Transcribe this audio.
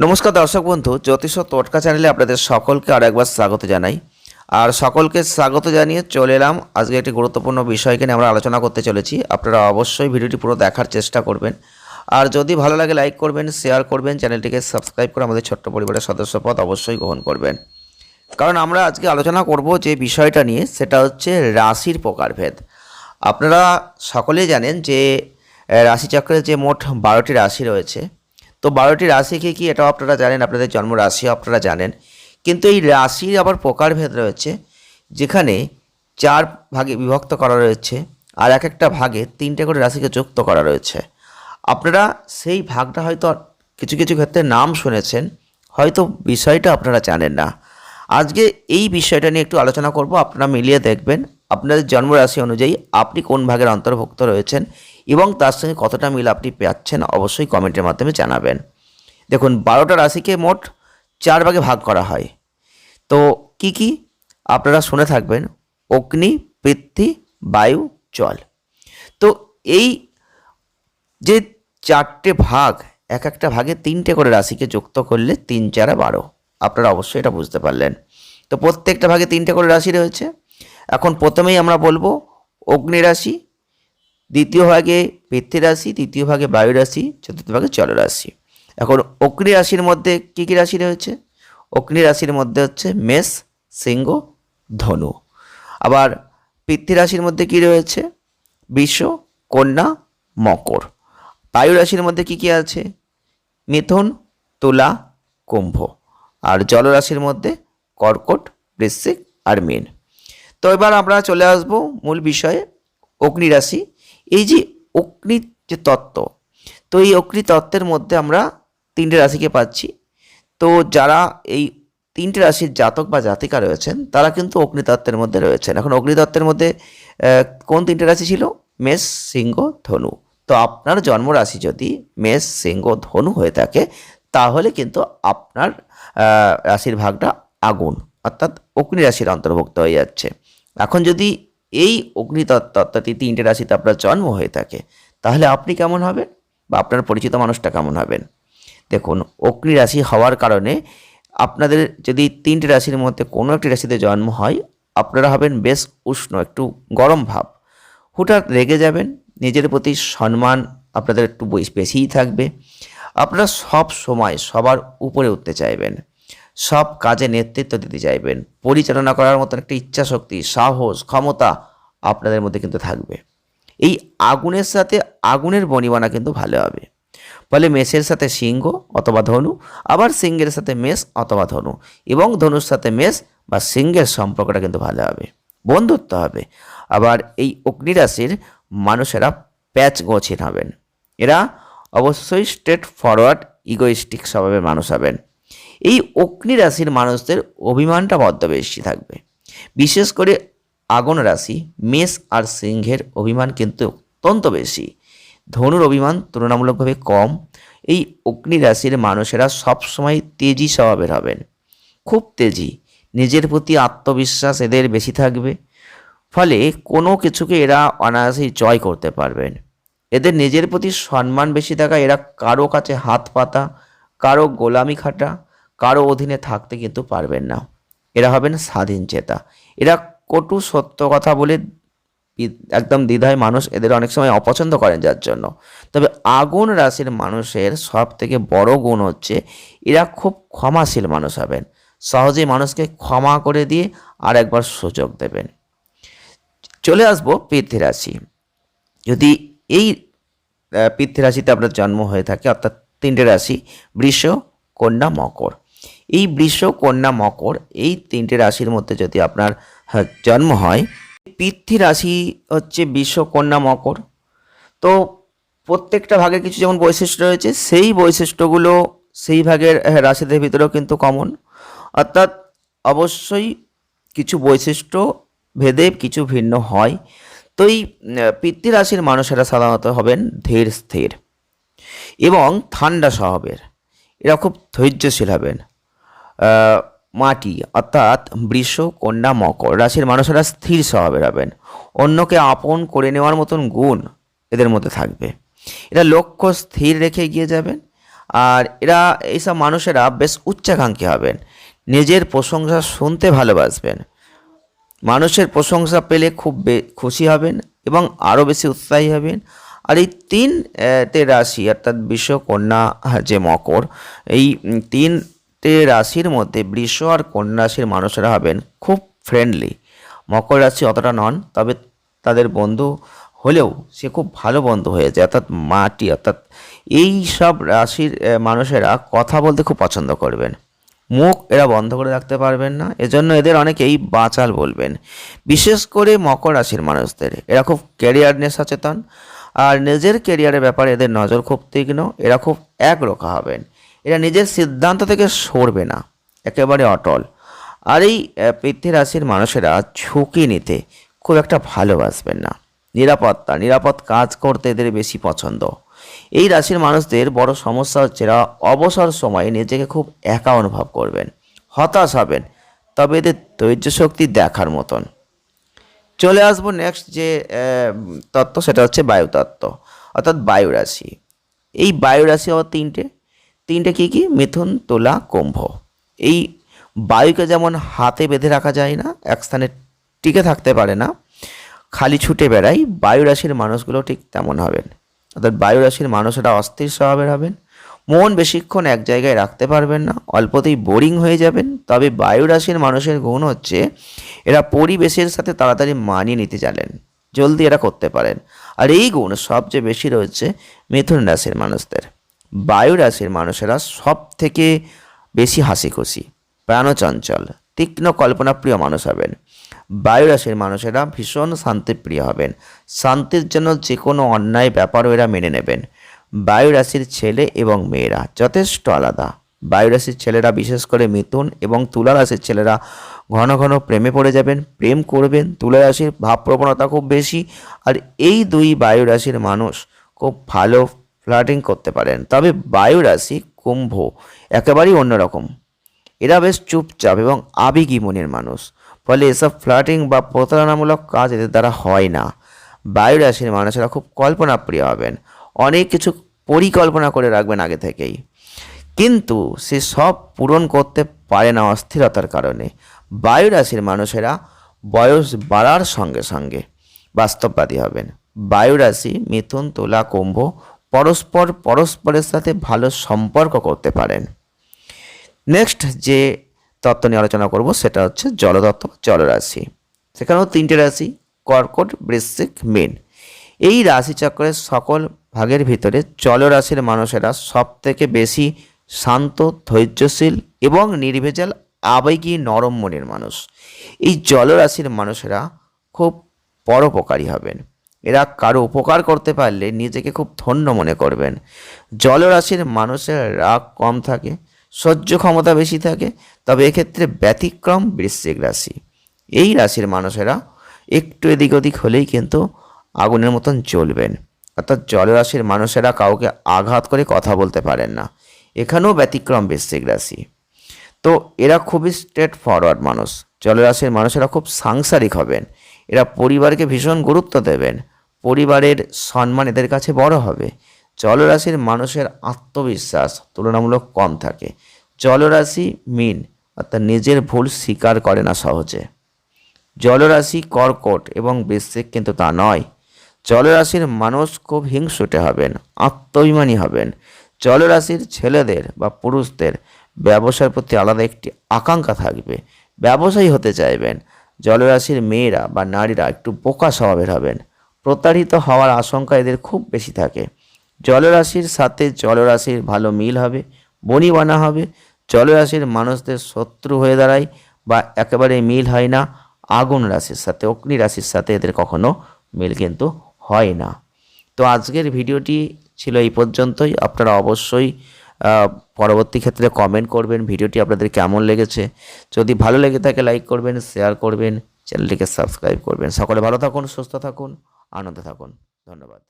নমস্কার দর্শক বন্ধু, জ্যোতিষ টোটকা চ্যানেলে আপনাদের সকলকে আর একবার স্বাগত জানাই। আর সকলকে স্বাগত জানিয়ে চলে এলাম। আজকে একটি গুরুত্বপূর্ণ বিষয়কে নিয়ে আমরা আলোচনা করতে চলেছি। আপনারা অবশ্যই ভিডিওটি পুরো দেখার চেষ্টা করবেন। আর যদি ভালো লাগে, লাইক করবেন, শেয়ার করবেন, চ্যানেলটিকে সাবস্ক্রাইব করে আমাদের ছোট্ট পরিবারের সদস্যপদ অবশ্যই গ্রহণ করবেন। কারণ আমরা আজকে আলোচনা করব যে বিষয়টা নিয়ে, সেটা হচ্ছে রাশির প্রকারভেদ। আপনারা সকলেই জানেন যে রাশিচক্রের যে মোট বারোটি রাশি রয়েছে তো বারোটি রাশি কি কি এটাও আপনারা জানেন, আপনাদের জন্ম রাশি আপনারা জানেন। কিন্তু এই রাশির আবার প্রকারভেদ রয়েছে, যেখানে চার ভাগে বিভক্ত করা রয়েছে আর এক একটা ভাগে তিনটে করে রাশিকে যুক্ত করা রয়েছে। আপনারা সেই ভাগটা হয়তো কিছু কিছু ক্ষেত্রে নাম শুনেছেন, হয়তো বিষয়টা আপনারা জানেন না। আজকে এই বিষয়টা নিয়ে একটু আলোচনা করব, আপনারা মিলিয়ে দেখবেন। আপনাদের জন্মরাশি অনুযায়ী আপনি কোন ভাগের অন্তর্ভুক্ত রয়েছেন এবং তার সঙ্গে কতটা মিল আপনি পাচ্ছেন অবশ্যই কমেন্টের মাধ্যমে জানাবেন। দেখুন, বারোটা রাশিকে মোট চার ভাগে ভাগ করা হয়। তো কি কি? আপনারা শুনে থাকবেন। অগ্নি পৃথ্বী বায়ু, জল। তো এই যে চারটে ভাগ, এক একটা ভাগে তিনটে করে রাশিকে যুক্ত করলে তিন, চারা, বারো। আপনারা অবশ্যই এটা বুঝতে পারলেন। তো প্রত্যেকটা ভাগে তিনটে করে রাশি রয়েছে। এখন প্রথমেই আমরা বলব অগ্নি রাশি, দ্বিতীয় ভাগে পৃথ্বী রাশি, তৃতীয় ভাগে বায়ু রাশি, চতুর্থ ভাগে জল রাশি। এখন অগ্নি রাশির মধ্যে কী কী রাশি রয়েছে? অগ্নি রাশির মধ্যে হচ্ছে মেষ, সিংহ, ধনু। আবার পৃথ্বী রাশির মধ্যে কি রয়েছে? বিষ কন্যা, মকর। বায়ু রাশির মধ্যে কি কি আছে? মিথুন, তুলা, কুম্ভ। আর জলরাশির মধ্যে কর্কট, বৃশ্চিক আর মীন। তো এবার আমরা চলে আসব মূল বিষয়ে, অগ্নি রাশি। এই যে অগ্নি যে তত্ত্ব, তো এই অগ্নি তত্ত্বের মধ্যে আমরা তিনটে রাশিকে পাচ্ছি। তো যারা এই তিনটে রাশির জাতক বা জাতিকা রয়েছেন, তারা কিন্তু অগ্নিতত্ত্বের মধ্যে রয়েছেন। এখন অগ্নিতত্ত্বের মধ্যে কোন তিনটে রাশি ছিল? মেষ, সিংহ, ধনু। তো আপনার জন্মরাশি যদি মেষ, সিংহ, ধনু হয়ে থাকে, তাহলে কিন্তু আপনার রাশির ভাগটা আগুন, অর্থাৎ অগ্নি রাশির অন্তর্ভুক্ত হয়ে যাচ্ছে। এখন যদি এই অগ্নিতত্ত্ব অর্থাৎ এই তিনটে রাশিতে আপনার জন্ম হয়ে থাকে, তাহলে আপনি কেমন হবেন? বা আপনার পরিচিত মানুষটা কেমন হবেন? দেখুন, অগ্নি রাশি হওয়ার কারণে আপনাদের যদি তিনটে রাশির মধ্যে কোনো একটি রাশিতে জন্ম হয়, আপনারা হবেন বেশ উষ্ণ, একটু গরম ভাব। হুঠাৎ রেগে যাবেন, নিজের প্রতি সম্মান আপনাদের একটু বেশিই থাকবে। আপনারা সব সময় সবার উপরে উঠতে চাইবেন। সব কাজে নেতৃত্ব দিতে চাইবেন। পরিচালনা করার মতন একটা ইচ্ছা শক্তি সাহস, ক্ষমতা আপনাদের মধ্যে কিন্তু থাকবে। এই আগুনের সাথে আগুনের বনিবানা কিন্তু ভালো হবে। ফলে মেষের সাথে সিংহ অথবা ধনু, আবার সিংহের সাথে মেষ অথবা ধনু এবং ধনুর সাথে মেষ বা সিংহের সম্পর্কটা কিন্তু ভালো হবে, বন্ধুত্ব হবে। আবার এই অগ্নিরাশির মানুষেরা প্যাচ গোছিন হবেন। এরা অবশ্যই স্ট্রেট ফরওয়ার্ড, ইগোইস্টিক স্বভাবের মানুষ হবেন। এই অগ্নি রাশির মানুষদের অভিমানটা বড্ড বেশি থাকবে। বিশেষ করে আগুন রাশি, মেষ আর সিংহের অভিমান কিন্তু অত্যন্ত বেশি। ধনুর অভিমান তুলনামূলকভাবে কম। এই অগ্নি রাশির মানুষেরা সবসময় তেজি স্বভাবের হবেন। খুব তেজি। নিজের প্রতি আত্মবিশ্বাস এদের বেশি থাকবে। ফলে কোনো কিছুকে এরা অনায়াসেই জয় করতে পারবেন। এদের নিজের প্রতি সম্মান বেশি থাকা, এরা কারও কাছে হাত পাতা, কারও গোলামি খাটা কারও অধীনে থাকতে কিন্তু পারবেন না। এরা হবেন স্বাধীন চেতা। এরা কটু সত্য কথা বলে একদম দ্বিধায় মানুষ এদের অনেক সময় অপছন্দ করেন যার জন্য। তবে আগুন রাশির মানুষের সব থেকে বড় গুণ হচ্ছে এরা খুব ক্ষমাশীল মানুষ হবেন। সহজেই মানুষকে ক্ষমা করে দিয়ে আর একবার সুযোগ দেবেন। চলে আসব পৃথ্বী রাশি। যদি এই আহ, রাশিতে আপনার জন্ম হয়ে থাকে অর্থাৎ তিনটে রাশি বৃষ কন্যা মকর। এই বৃষ কন্যা মকর এই তিনটে রাশির মধ্যে যদি আপনার হ্যাঁ, জন্ম হয় পৃথ্বী রাশি হচ্ছে বৃষ কন্যা মকর। তো প্রত্যেকটা ভাগের কিছু যেমন বৈশিষ্ট্য রয়েছে সেই বৈশিষ্ট্যগুলো সেই ভাগের রাশিদের ভিতরেও কিন্তু কমন অর্থাৎ অবশ্যই কিছু বৈশিষ্ট্য ভেদে কিছু ভিন্ন হয়। তো এই আহ, পৃথ্বী রাশির মানুষেরা সাধারণত হবেন ধীর স্থির এবং ঠান্ডা স্বভাবের। এরা খুব ধৈর্যশীল হবেন। মাটি অর্থাৎ বৃষ কন্যা মকর রাশির মানুষেরা স্থির স্বভাবের হবেন অন্যকে আপন করে নেওয়ার মতন গুণ এদের মধ্যে থাকবে। এরা লক্ষ্য স্থির রেখে এগিয়ে যাবেন আর এরা এইসব মানুষেরা বেশ উচ্চাকাঙ্ক্ষী হবেন। নিজের প্রশংসা শুনতে ভালোবাসবেন। মানুষের প্রশংসা পেলে খুব খুশি হবেন এবং আরও বেশি উৎসাহী হবেন। আর এই তিন তে রাশি অর্থাৎ বৃষ কন্যা যে মকর এই উম, তিনটে রাশির মধ্যে বৃষ আর কন্যা রাশির মানুষেরা হবেন খুব ফ্রেন্ডলি মকর রাশি অতটা নন, তবে তাদের বন্ধু হলেও সে খুব ভালো বন্ধু হয়ে যায়, অর্থাৎ মাটি, অর্থাৎ এই সব রাশির মানুষেরা কথা বলতে খুব পছন্দ করবেন। মুখ এরা বন্ধ করে রাখতে পারবেন না, এজন্য এদের অনেকেই বাঁচাল বলবেন। বিশেষ করে মকর রাশির মানুষদের, এরা খুব ক্যারিয়ার নিয়ে সচেতন, আর নিজের ক্যারিয়ারের ব্যাপারে এদের নজর খুব তীক্ষ্ণ, এরা খুব একরোখা হবেন। এরা নিজের সিদ্ধান্ত থেকে সরবে না। একেবারে অটল। আর এই পৃথ্বী রাশির মানুষেরা ঝুঁকি নিতে খুব একটা ভালোবাসবেন না। নিরাপত্তা, নিরাপদ কাজ করতে এদের বেশি পছন্দ। এই রাশির মানুষদের বড় সমস্যা হচ্ছে এরা অবসর সময়ে নিজেকে খুব একা অনুভব করবেন, হতাশ হবেন, তবে এদের ধৈর্য শক্তি দেখার মতন। চলে আসব নেক্সট যে তত্ত্ব, সেটা হচ্ছে বায়ুতত্ত্ব, অর্থাৎ বায়ু রাশি এই বায়ু রাশি আবার তিনটে তিনটে কী কী? মিথুন, তোলা, কুম্ভ। এই বায়ুকে যেমন হাতে বেঁধে রাখা যায় না, এক স্থানে টিকে থাকতে পারে না, খালি ছুটে বেড়াই বায়ু রাশির মানুষগুলো ঠিক তেমন হবেন। অর্থাৎ বায়ু রাশির মানুষেরা অস্থির স্বভাবের হবেন, মন বেশিক্ষণ এক জায়গায় রাখতে পারবেন না, অল্পতেই বোরিং হয়ে যাবেন, তবে বায়ু রাশির মানুষের গুণ হচ্ছে এরা পরিবেশের সাথে তাড়াতাড়ি মানিয়ে নিতে জানেন, জলদি এরা করতে পারেন। আর এই গুণ সবচেয়ে বেশি রয়েছে মিথুন রাশির মানুষদের। বায়ু রাশির মানুষেরা সব থেকে বেশি হাসি খুশি প্রাণচঞ্চল, তীক্ষ্ণ কল্পনাপ্রিয় মানুষ হবেন। বায়ু রাশির মানুষেরা ভীষণ শান্তিপ্রিয় হবেন। শান্তির জন্য যে কোনো অন্যায় ব্যাপারও এরা মেনে নেবেন। বায়ু রাশির ছেলে এবং মেয়েরা যথেষ্ট আলাদা। বায়ু রাশির ছেলেরা বিশেষ করে মিথুন এবং তুলা রাশির ছেলেরা ঘন ঘন প্রেমে পড়ে যাবেন, প্রেম করবেন তুলা রাশির ভাবপ্রবণতা খুব বেশি। আর এই দুই বায়ু রাশির মানুষ খুব ভালো ফ্লার্টিং করতে পারেন। তবে বায়ু রাশি কুম্ভ একেবারেই অন্যরকম এরা বেশ চুপচাপ এবং আবেগী মনের মানুষ। ফলে এসব ফ্লার্টিং বা প্রতারণামূলক কাজ এদের দ্বারা হয় না। বায়ু রাশির মানুষেরা খুব কল্পনাপ্রিয় হবেন। অনেক কিছু পরিকল্পনা করে রাখবেন আগে থেকেই। কিন্তু সে সব পূরণ করতে পারে না অস্থিরতার কারণে। বায়ু রাশির মানুষেরা বয়স বাড়ার সঙ্গে সঙ্গে বাস্তববাদী হবেন। বায়ু রাশি মিথুন, তুলা, কুম্ভ পরস্পর পরস্পরের সাথে ভালো সম্পর্ক করতে পারেন। নেক্সট যে তত্ত্ব নিয়ে আলোচনা করব সেটা হচ্ছে জলতত্ত্ব জলরাশি। সেখানেও তিনটে রাশি, কর্কট, বৃশ্চিক, মীন। এই রাশিচক্রের সকল ভাগের ভিতরে জলরাশির মানুষেরা সব থেকে বেশি শান্ত, ধৈর্যশীল এবং নির্ভেজাল, আবেগী, নরম মনের মানুষ। এই জলরাশির মানুষেরা খুব পরোপকারী হবেন। এরা কারও উপকার করতে পারলে নিজেকে খুব ধন্য মনে করবেন। জলরাশির মানুষের রাগ কম থাকে, সহ্য ক্ষমতা বেশি থাকে, তবে এক্ষেত্রে ব্যতিক্রম বৃশ্চিক রাশি। এই রাশির মানুষেরা একটু এদিক ওদিক হলেই কিন্তু আগুনের মতন জ্বলবেন। অর্থাৎ জলরাশির মানুষেরা কাউকে আঘাত করে কথা বলতে পারেন না। এখানেও ব্যতিক্রম বৃশ্চিক রাশি। তো এরা খুবই স্ট্রেট ফরওয়ার্ড মানুষ। জলরাশির মানুষেরা খুব সাংসারিক হবেন। এরা পরিবারকে ভীষণ গুরুত্ব দেবেন। পরিবারের সম্মান এদের কাছে বড় হবে। জলরাশির মানুষের আত্মবিশ্বাস তুলনামূলক কম থাকে। জলরাশি মিন, অর্থাৎ নিজের ভুল স্বীকার করে না সহজে। জলরাশি কর্কট এবং বৃশ্চিক কিন্তু তা নয়। জলরাশির মানুষ খুব হিংসুটে হবেন, আত্মবিমানী হবেন। জলরাশির ছেলেদের বা পুরুষদের ব্যবসার প্রতি আলাদা একটি আকাঙ্ক্ষা থাকবে। ব্যবসায়ী হতে চাইবেন। জলরাশির মেয়েরা বা নারীরা একটু বোকা স্বভাবের হবেন। প্রতারিত হওয়ার আশঙ্কা এদের খুব বেশি থাকে। জলরাশির সাথে জলরাশির ভালো মিল হবে বনিবানা হবে, জলরাশির মানুষদের শত্রু হয়ে দাঁড়ায় বা একেবারে মিল হয় না, আগুন রাশির সাথে, অগ্নি রাশির সাথে এদের কখনো মিল কিন্তু হয় না। তো আজকের ভিডিওটি ছিল এই পর্যন্তই। আপনারা অবশ্যই পরবর্তী ক্ষেত্রে কমেন্ট করবেন ভিডিওটি আপনাদের কেমন লেগেছে। যদি ভালো লেগে থাকে লাইক করবেন শেয়ার করবেন, চ্যানেলটিকে সাবস্ক্রাইব করবেন। সকলে ভালো থাকুন, সুস্থ থাকুন। আনন্দে থাকুন। ধন্যবাদ।